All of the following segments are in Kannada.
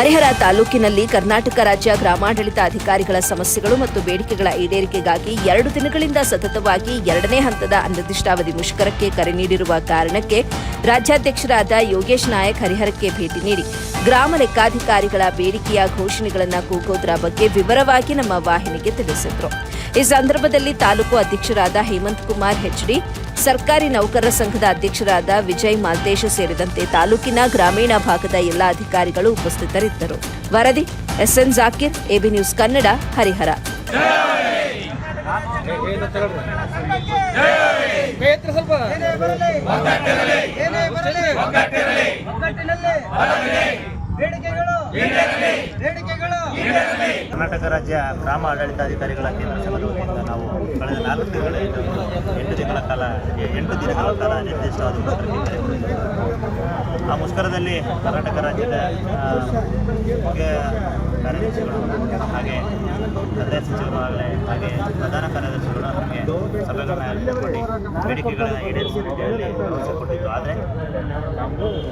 ಹರಿಹರ ತಾಲೂಕಿನಲ್ಲಿ ಕರ್ನಾಟಕ ರಾಜ್ಯ ಗ್ರಾಮಾಡಳಿತ ಅಧಿಕಾರಿಗಳ ಸಮಸ್ಯೆಗಳು ಮತ್ತು ಬೇಡಿಕೆಗಳ ಈಡೇರಿಕೆಗಾಗಿ ಎರಡು ದಿನಗಳಿಂದ ಸತತವಾಗಿ ಎರಡನೇ ಹಂತದ ಅನಿರ್ದಿಷ್ಟಾವಧಿ ಮುಷ್ಕರಕ್ಕೆ ಕರೆ ನೀಡಿರುವ ಕಾರಣಕ್ಕೆ ರಾಜ್ಯಾಧ್ಯಕ್ಷರಾದ ಯೋಗೇಶ್ ನಾಯಕ್ ಹರಿಹರಕ್ಕೆ ಭೇಟಿ ನೀಡಿ ಗ್ರಾಮ ಲೆಕ್ಕಾಧಿಕಾರಿಗಳ ಬೇಡಿಕೆಯ ಘೋಷಣೆಗಳನ್ನು ಕೂಗೋದ್ರ ಬಗ್ಗೆ ವಿವರವಾಗಿ ನಮ್ಮ ವಾಹಿನಿಗೆ ತಿಳಿಸಿದರು. ಈ ಸಂದರ್ಭದಲ್ಲಿ ತಾಲೂಕು ಅಧ್ಯಕ್ಷರಾದ ಹೇಮಂತ್ ಕುಮಾರ್ ಹೆಚ್ಡಿ ಸರ್ಕಾರಿ ನೌಕರರ ಸಂಘದ ಅಧ್ಯಕ್ಷರಾದ ವಿಜಯ್ ಮಾಲ್ತೇಶ ಸೇರಿದಂತೆ ತಾಲೂಕಿನ ಗ್ರಾಮೀಣ ಭಾಗದ ಎಲ್ಲ ಅಧಿಕಾರಿಗಳು ಉಪಸ್ಥಿತರಿದ್ದರು ವರದಿ SN Zakir AB news Kannada Harihara ಸ್ವಲ್ಪ ಕರ್ನಾಟಕ ರಾಜ್ಯ ಗ್ರಾಮ ಆಡಳಿತಾಧಿಕಾರಿಗಳ ಕೇಂದ್ರ ಸಂಘದ ವತಿಯಿಂದ ನಾವು ಕಳೆದ ನಾಲ್ಕು ತಿಂಗಳ ಎಂಟು ತಿಂಗಳ ಕಾಲ ಎಂಟು ದಿನಗಳ ಕಾಲ ನಿರ್ದಿಷ್ಟವಾದ ಆ ಮುಷ್ಕರದಲ್ಲಿ ಕರ್ನಾಟಕ ರಾಜ್ಯದ ಮುಖ್ಯ ಕಾರ್ಯದರ್ಶಿಗಳು ಹಾಗೆ ಕಂದಾಯ ಆಗಲೇ ಹಾಗೆ ಪ್ರಧಾನ ಕಾರ್ಯದರ್ಶಿಗಳು ನಮಗೆ ಸಭೆಗಳನ್ನ ಏರ್ಪಡಿ ಬೇಡಿಕೆಗಳನ್ನ ಈಡೇರಿಸಿ ಹೇಳಿ ಭರವಸೆ ಕೊಟ್ಟಿದ್ದು. ಆದರೆ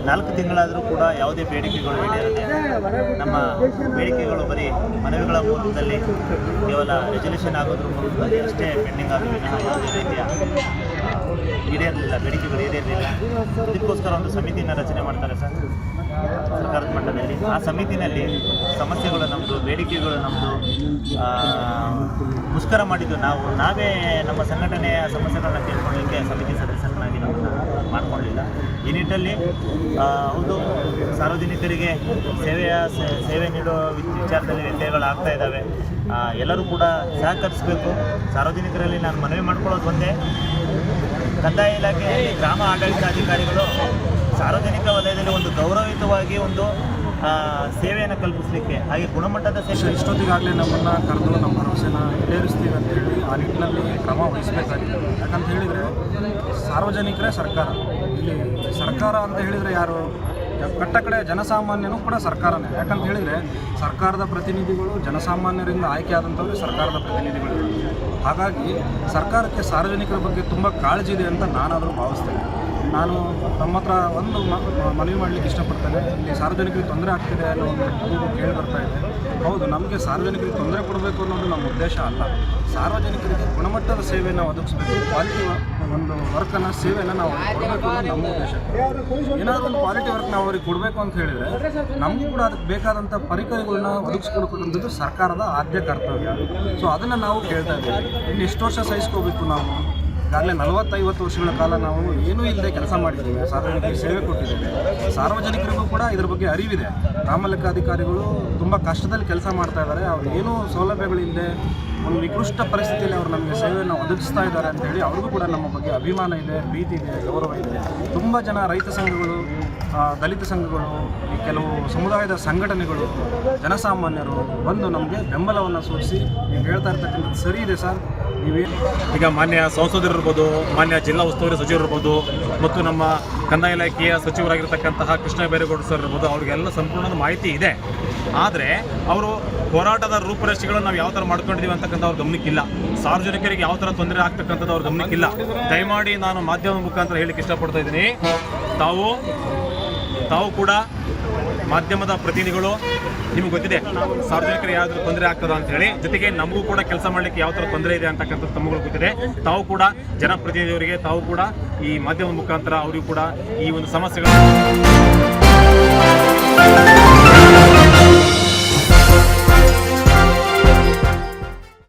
ನಾಲ್ಕು ತಿಂಗಳಾದರೂ ಕೂಡ ಯಾವುದೇ ಬೇಡಿಕೆಗಳು ಈಡೇರದೆ ನಮ್ಮ ಬೇಡಿಕೆಗಳು ಬರೀ ಮನವಿಗಳ ಮೂಲದಲ್ಲಿ ಕೇವಲ ರೆಸಲ್ಯೂಷನ್ ಆಗೋದ್ರ ಮೂಲಕದಲ್ಲಿ ಅಷ್ಟೇ ಪೆಂಡಿಂಗ್ ವಿನಃ ಯಾವುದೇ ರೀತಿಯ ಈಡೇರಲಿಲ್ಲ, ಬೇಡಿಕೆಗಳು ಈಡೇರಲಿಲ್ಲ. ಇದಕ್ಕೋಸ್ಕರ ಒಂದು ಸಮಿತಿಯನ್ನು ರಚನೆ ಮಾಡ್ತಾರೆ ಸರ್, ಸರ್ಕಾರದ ಮಟ್ಟದಲ್ಲಿ. ಆ ಸಮಿತಿನಲ್ಲಿ ಸಮಸ್ಯೆಗಳು ನಮ್ಮದು ಬೇಡಿಕೆಗಳು ನಮ್ಮದು ಮುಷ್ಕರ ಮಾಡಿದ್ದು ನಾವು. ನಾವೇ ನಮ್ಮ ಸಂಘಟನೆಯ ಸಮಸ್ಯೆಗಳನ್ನ ಕೇಳ್ಕೊಳ್ಳಿಕ್ಕೆ ಸಮಿತಿ ಸದಸ್ಯರನ್ನಾಗಿ ನಮ್ಮನ್ನು ಮಾಡಿಕೊಳ್ಳಲಿಲ್ಲ ಈ ನಿಟ್ಟಲ್ಲಿ ಹೌದು, ಸಾರ್ವಜನಿಕರಿಗೆ ಸೇವೆಯ ಸೇವೆ ನೀಡೋ ವಿಚಾರದಲ್ಲಿ ವ್ಯತ್ಯಯಗಳು ಆಗ್ತಾ ಇದ್ದಾವೆ. ಎಲ್ಲರೂ ಕೂಡ ಸಹಕರಿಸಬೇಕು. ಸಾರ್ವಜನಿಕರಲ್ಲಿ ನಾನು ಮನವಿ ಮಾಡ್ಕೊಳ್ಳೋದು ಒಂದೇ. ಕಂದಾಯ ಇಲಾಖೆಯಲ್ಲಿ ಗ್ರಾಮ ಆಡಳಿತಾಧಿಕಾರಿಗಳು ಸಾರ್ವಜನಿಕ ವಲಯದಲ್ಲಿ ಒಂದು ಗೌರವಯುತವಾಗಿ ಒಂದು ಸೇವೆಯನ್ನು ಕಲ್ಪಿಸಲಿಕ್ಕೆ ಹಾಗೆ ಗುಣಮಟ್ಟದ ಸೇವೆ. ಇಷ್ಟೊತ್ತಿಗಾಗಲೇ ನಮ್ಮನ್ನು ಕರೆದು ನಮ್ಮ ಭರವಸೆನ ಈಡೇರಿಸ್ತೀವಿ ಅಂತೇಳಿ ಆ ನಿಟ್ಟಿನಲ್ಲಿ ಕ್ರಮ ವಹಿಸಬೇಕಾಗಿದೆ. ಯಾಕಂತ ಹೇಳಿದರೆ ಸಾರ್ವಜನಿಕರೇ ಸರ್ಕಾರ. ಇಲ್ಲಿ ಸರ್ಕಾರ ಅಂತ ಹೇಳಿದರೆ ಯಾರು? ಕಟ್ಟ ಕಡೆ ಜನಸಾಮಾನ್ಯನೂ ಕೂಡ ಸರ್ಕಾರನೇ. ಯಾಕಂತ ಹೇಳಿದರೆ ಸರ್ಕಾರದ ಪ್ರತಿನಿಧಿಗಳು ಜನಸಾಮಾನ್ಯರಿಂದ ಆಯ್ಕೆಯಾದಂಥವ್ರು ಸರ್ಕಾರದ ಪ್ರತಿನಿಧಿಗಳು. ಹಾಗಾಗಿ ಸರ್ಕಾರಕ್ಕೆ ಸಾರ್ವಜನಿಕರ ಬಗ್ಗೆ ತುಂಬ ಕಾಳಜಿ ಇದೆ ಅಂತ ನಾನಾದರೂ ಭಾವಿಸ್ತೇನೆ. ನಾನು ನಮ್ಮ ಹತ್ರ ಒಂದು ಮನವಿ ಮಾಡಲಿಕ್ಕೆ ಇಷ್ಟಪಡ್ತೇನೆ. ಇಲ್ಲಿ ಸಾರ್ವಜನಿಕರಿಗೆ ತೊಂದರೆ ಆಗ್ತಿದೆ ಅನ್ನೋ ಒಂದು ಕೇಳಿ ಬರ್ತಾ ಇದೆ. ಹೌದು, ನಮಗೆ ಸಾರ್ವಜನಿಕರಿಗೆ ತೊಂದರೆ ಕೊಡಬೇಕು ಅನ್ನೋದು ನಮ್ಮ ಉದ್ದೇಶ ಅಲ್ಲ. ಸಾರ್ವಜನಿಕರಿಗೆ ಗುಣಮಟ್ಟದ ಸೇವೆಯನ್ನು ಒದಗಿಸಬೇಕು. ಕ್ವಾಲಿಟಿ ಒಂದು ವರ್ಕನ್ನು ಸೇವೆಯನ್ನು ನಾವು ಕೊಡಬೇಕು ಅನ್ನೋದು ನಮ್ಮ ಉದ್ದೇಶ. ಏನಾದರೂ ಒಂದು ಕ್ವಾಲಿಟಿ ವರ್ಕ್ ನಾವು ಅವ್ರಿಗೆ ಕೊಡಬೇಕು ಅಂತ ಹೇಳಿದರೆ ನಮಗೂ ಕೂಡ ಅದಕ್ಕೆ ಬೇಕಾದಂಥ ಪರಿಕರಗಳನ್ನ ಒದಗಿಸ್ಕೊಡ್ಬೇಕಂಥದ್ದು ಸರ್ಕಾರದ ಆದ್ಯ ಕರ್ತವ್ಯ. ಸೊ ಅದನ್ನು ನಾವು ಕೇಳ್ತಾ ಇದ್ದೀವಿ. ಇನ್ನು ಎಷ್ಟು ವರ್ಷ ಸಹಿಸ್ಕೋಬೇಕು ನಾವು? ಈಗಾಗಲೇ ನಲವತ್ತೈವತ್ತು ವರ್ಷಗಳ ಕಾಲ ನಾವು ಏನೂ ಇಲ್ಲದೆ ಕೆಲಸ ಮಾಡಿದ್ದೇವೆ, ಸಾರ್ವಜನಿಕರಿಗೆ ಸೇವೆ ಕೊಟ್ಟಿದ್ದೇವೆ. ಸಾರ್ವಜನಿಕರಿಗೂ ಕೂಡ ಇದರ ಬಗ್ಗೆ ಅರಿವಿದೆ. ಅಧಿಕಾರಿಗಳು ತುಂಬ ಕಷ್ಟದಲ್ಲಿ ಕೆಲಸ ಮಾಡ್ತಾ ಇದ್ದಾರೆ. ಅವ್ರು ಏನೂ ಸೌಲಭ್ಯಗಳಿಲ್ಲದೆ ಒಂದು ನಿಕೃಷ್ಟ ಪರಿಸ್ಥಿತಿಯಲ್ಲಿ ಅವರು ನಮಗೆ ಸೇವೆಯನ್ನು ಒದಗಿಸ್ತಾ ಇದ್ದಾರೆ ಅಂತ ಹೇಳಿ ಅವ್ರಿಗೂ ಕೂಡ ನಮ್ಮ ಬಗ್ಗೆ ಅಭಿಮಾನ ಇದೆ ಪ್ರೀತಿ ಇದೆ, ಗೌರವ ಇದೆ. ತುಂಬ ಜನ ರೈತ ಸಂಘಗಳು ದಲಿತ ಸಂಘಗಳು ಕೆಲವು ಸಮುದಾಯದ ಸಂಘಟನೆಗಳು, ಜನಸಾಮಾನ್ಯರು ಬಂದು ನಮಗೆ ಬೆಂಬಲವನ್ನು ಸೂಚಿಸಿ, ನೀವು ಹೇಳ್ತಾ ಇರ್ತಕ್ಕಂಥದ್ದು ಸರಿ ಇದೆ ಸರ್. ಈಗ ಮಾನ್ಯ ಸಂಸದರು ಇರ್ಬೋದು, ಮಾನ್ಯ ಜಿಲ್ಲಾ ಉಸ್ತುವಾರಿ ಸಚಿವರು ಇರ್ಬೋದು, ಮತ್ತು ನಮ್ಮ ಕಂದಾಯ ಇಲಾಖೆಯ ಸಚಿವರಾಗಿರ್ತಕ್ಕಂತಹ ಕೃಷ್ಣ ಬೈರೇಗೌಡ ಸರ್ ಇರ್ಬೋದು, ಅವ್ರಿಗೆಲ್ಲ ಸಂಪೂರ್ಣದ ಮಾಹಿತಿ ಇದೆ. ಆದರೆ ಅವರು ಹೋರಾಟದ ರೂಪರೇಷೆಗಳನ್ನು ನಾವು ಯಾವ ಥರ ಮಾಡ್ಕೊಂಡಿದ್ದೀವಿ ಅಂತಕ್ಕಂಥ ಅವ್ರ ಗಮನಕ್ಕಿಲ್ಲ. ಸಾರ್ವಜನಿಕರಿಗೆ ಯಾವ ಥರ ತೊಂದರೆ ಆಗ್ತಕ್ಕಂಥದ್ದು ಅವ್ರ ಗಮನಕ್ಕಿಲ್ಲ. ದಯಮಾಡಿ ನಾನು ಮಾಧ್ಯಮ ಮುಖಾಂತರ ಹೇಳಿಕ್ಕೆ ಇಷ್ಟಪಡ್ತಾ ಇದ್ದೀನಿ. ತಾವು ತಾವು ಕೂಡ ಮಾಧ್ಯಮದ ಪ್ರತಿನಿಧಿಗಳು, ನಿಮ್ಗೆ ಗೊತ್ತಿದೆ ಸಾರ್ವಜನಿಕರು ಯಾವ್ದಾದ್ರು ತೊಂದರೆ ಆಗ್ತದ ಅಂತ ಹೇಳಿ, ಜೊತೆಗೆ ನಮಗೂ ಕೂಡ ಕೆಲಸ ಮಾಡಲಿಕ್ಕೆ ಯಾವ ಥರ ತೊಂದರೆ ಇದೆ ಅಂತಕ್ಕಂಥ ತಮ್ಮಗಳು ಗೊತ್ತಿದೆ. ತಾವು ಕೂಡ ಜನಪ್ರತಿನಿಧಿಯವರಿಗೆ, ತಾವು ಕೂಡ ಈ ಮಾಧ್ಯಮದ ಮುಖಾಂತರ ಅವರಿಗೂ ಕೂಡ ಈ ಒಂದು ಸಮಸ್ಯೆಗಳು